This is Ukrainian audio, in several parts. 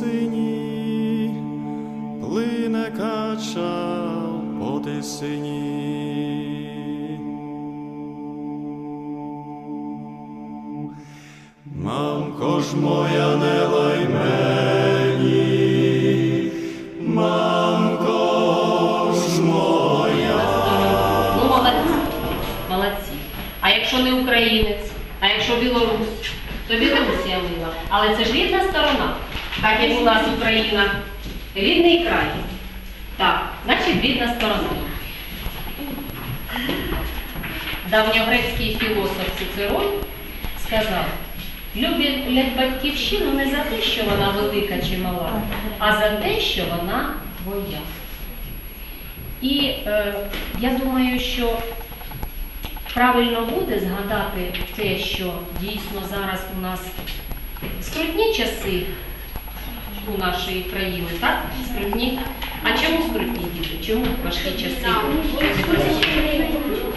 по тисині, плине кача по тисині. Мамко ж моя не лай мені, мамко ж моя. Ну, молодці. Молодці. А якщо не українець, а якщо білорус, то Білорусія мила. Але це ж рідна сторона. Так як у нас Україна, рідний край. Так, значить рідна сторона. Давньогрецький філософ Цицерон сказав, люблять батьківщину не за те, що вона велика чи мала, а за те, що вона твоя. І е, я думаю, що правильно буде згадати те, що дійсно зараз у нас скрутні часи у нашої країни, так? Скрутні. А чому скрутні діти? Чому важкі часи?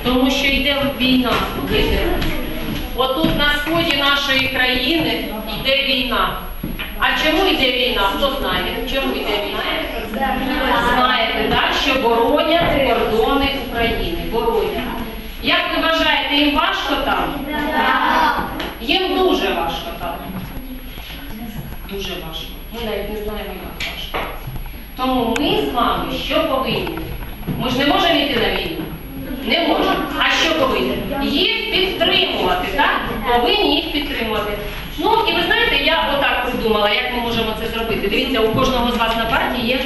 Тому що йде війна. Отут на сході нашої країни йде війна. А чому йде війна? Хто знає? Чому йде війна? Знаєте, так, що боронять Дуже. Ми навіть не знаємо, як важко. Тому ми з вами що повинні? Ми ж не можемо йти на війну. Не можемо. А що повинні? Їх підтримувати, так? Повинні їх підтримувати. Ну і ви знаєте, я отак придумала, як ми можемо це зробити. Дивіться, у кожного з вас на парті є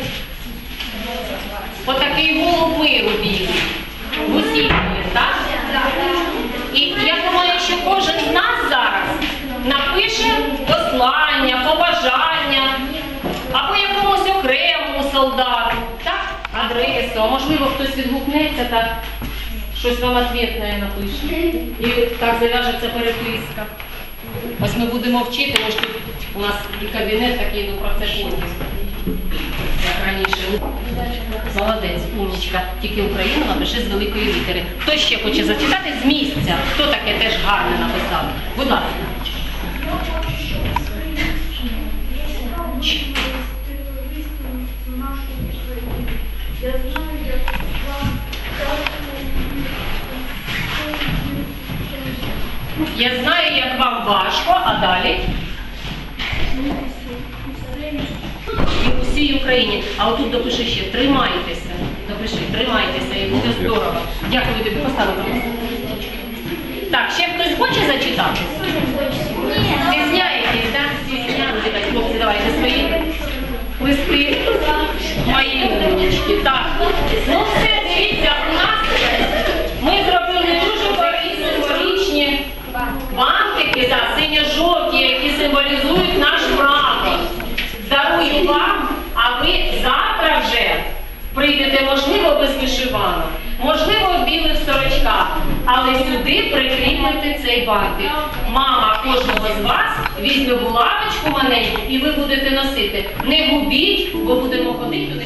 отакий голуб миру білий. Усіх так? І я думаю, що кожен з нас зараз напише послання, побажання або якомусь окремому солдату, так? Адресу, а можливо хтось відгукнеться так, щось вам ответне напише. І так зав'яжеться переписка. Ось ми будемо вчити, може тут у нас і кабінет такий, ну про це потім. Як раніше. Молодець, умнічка. Тільки Україну напиши з великої літери. Хто ще хоче зачитати з місця? Хто таке теж гарне написав? Будь ласка. Я знаю, як вам Я знаю, як вам важко, а далі і усій Україні. А отут допиши ще тримайтеся. Допиши, тримайтеся і буде здорово. Дякую тобі, поставимо. Так, ще хтось хоче зачитати? Стісняєтесь, так? Стісняєтесь. Так, хлопці, давайте свої листи. Мої. Так. Ну все, дивіться, у нас ми зробили дуже корисні, символічні бантики, да, синьо-жовті, які символізують наш прапор. Дарую вам, а ви завтра вже прийдете, можливо, без вишиванок, можливо, в білих сорочках, але сюди прикріпите цей бантик. Мама кожного з вас візьме булавочку маленьку і ви будете носити. Не губіть, бо будемо ходити туди.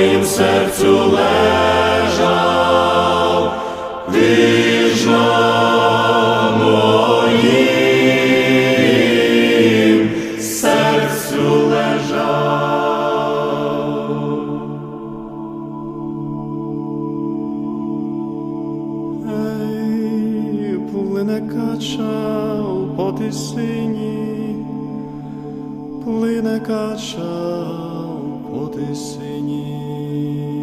Моїм серцю лежав, на моїм серцю лежав. Ей, плине кача по тисині, плине о ти синій.